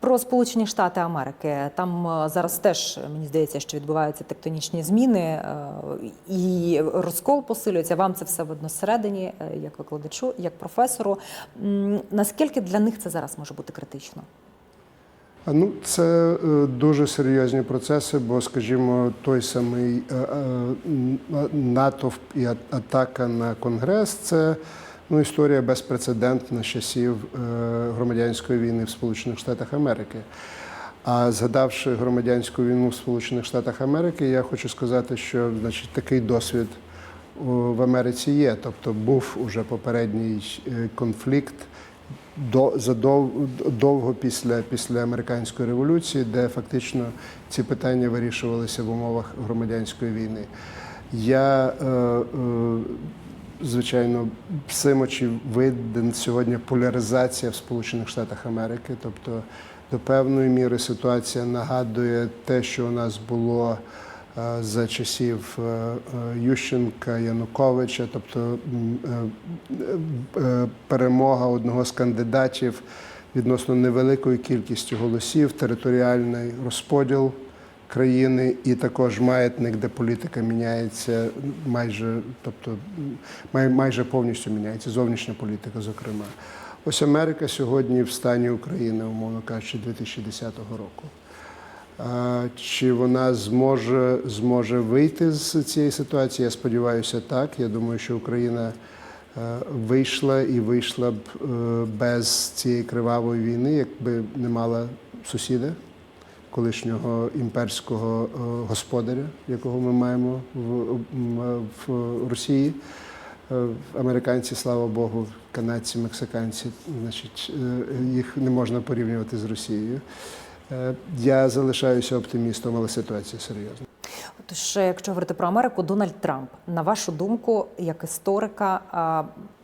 Про Сполучені Штати Америки там е, зараз теж мені здається, що відбуваються тектонічні зміни е, і розкол посилюється. Вам це все видно всередині, е, як викладачу, як професору. Наскільки для них це зараз може бути критично? Ну, це е, дуже серйозні процеси, бо, скажімо, той самий е, е, натовп і атака на Конгрес це ну, історія безпрецедентна часів е, громадянської війни в Сполучених Штатах Америки. А згадавши громадянську війну в Сполучених Штатах Америки, я хочу сказати, що значить, такий досвід в Америці є. Тобто був уже попередній е, конфлікт до задов, довго після, після американської революції, де фактично ці питання вирішувалися в умовах громадянської війни. Я, е, е, звичайно, всім очевиден сьогодні поляризація в Сполучених Штатах Америки. Тобто, до певної міри ситуація нагадує те, що у нас було е, за часів е, е, Ющенка, Януковича, тобто перемога одного з кандидатів відносно невеликою кількістю голосів, територіальний розподіл країни і також маятник, де політика міняється майже, тобто май, майже повністю міняється, зовнішня політика, зокрема. Ось Америка сьогодні в стані України, умовно кажучи, 2010 року. Чи вона зможе, зможе вийти з цієї ситуації? Я сподіваюся, так. Я думаю, що Україна е, вийшла і вийшла б е, без цієї кривавої війни, якби не мала сусіда, колишнього імперського е, господаря, якого ми маємо в, в Росії. Е, Американці, слава Богу, канадці, мексиканці, значить, е, їх не можна порівнювати з Росією. Я залишаюся оптимістом, але ситуація серйозна. Отож, якщо говорити про Америку, Дональд Трамп, на вашу думку, як історика,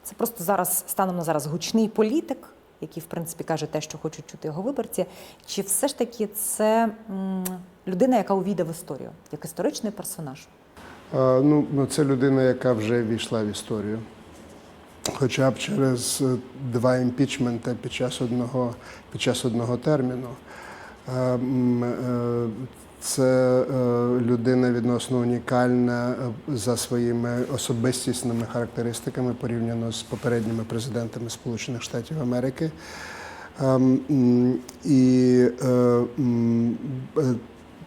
це просто зараз станом на зараз гучний політик, який, в принципі, каже те, що хочуть чути його виборці. Чи все ж таки це людина, яка увійде в історію, як історичний персонаж? Е, Ну, ну, це людина, яка вже війшла в історію. Хоча б через е, два імпічменти під час одного, під час одного терміну. Це е, людина відносно унікальна е, за своїми особистісними характеристиками порівняно з попередніми президентами Сполучених Штатів Америки. Ем, І е,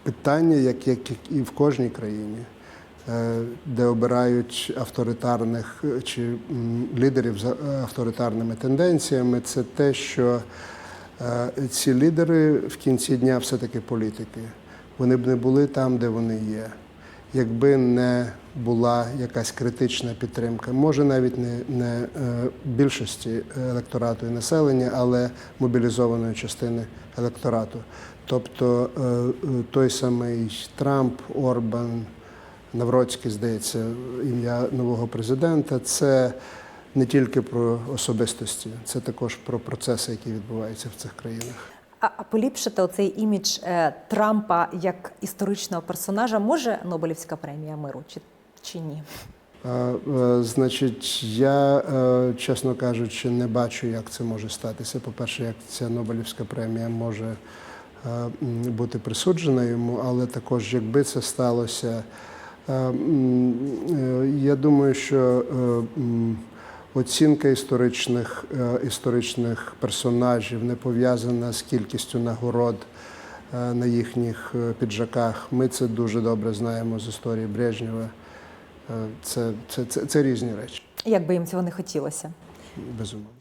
питання, як, і в кожній країні, де обирають авторитарних чи лідерів з авторитарними тенденціями, це те, що ці лідери в кінці дня все-таки політики. Вони б не були там, де вони є. Якби не була якась критична підтримка, може навіть не, не е, більшості електорату і населення, але мобілізованої частини електорату. Тобто е, е, той самий Трамп, Орбан, Навроцький, здається, ім'я нового президента це не тільки про особистості, це також про процеси, які відбуваються в цих країнах. А, поліпшити оцей імідж е, Трампа як історичного персонажа може Нобелівська премія миру чи, чи ні? Е, Значить, я, е, чесно кажучи, не бачу, як це може статися. По-перше, як ця Нобелівська премія може бути присуджена йому, але також, якби це сталося, я думаю, що оцінка історичних, е, історичних персонажів не пов'язана з кількістю нагород е, на їхніх е, піджаках. Ми це дуже добре знаємо з історії Брежнєва. Це, це, це, це різні речі, Як би їм цього не хотілося? безумовно.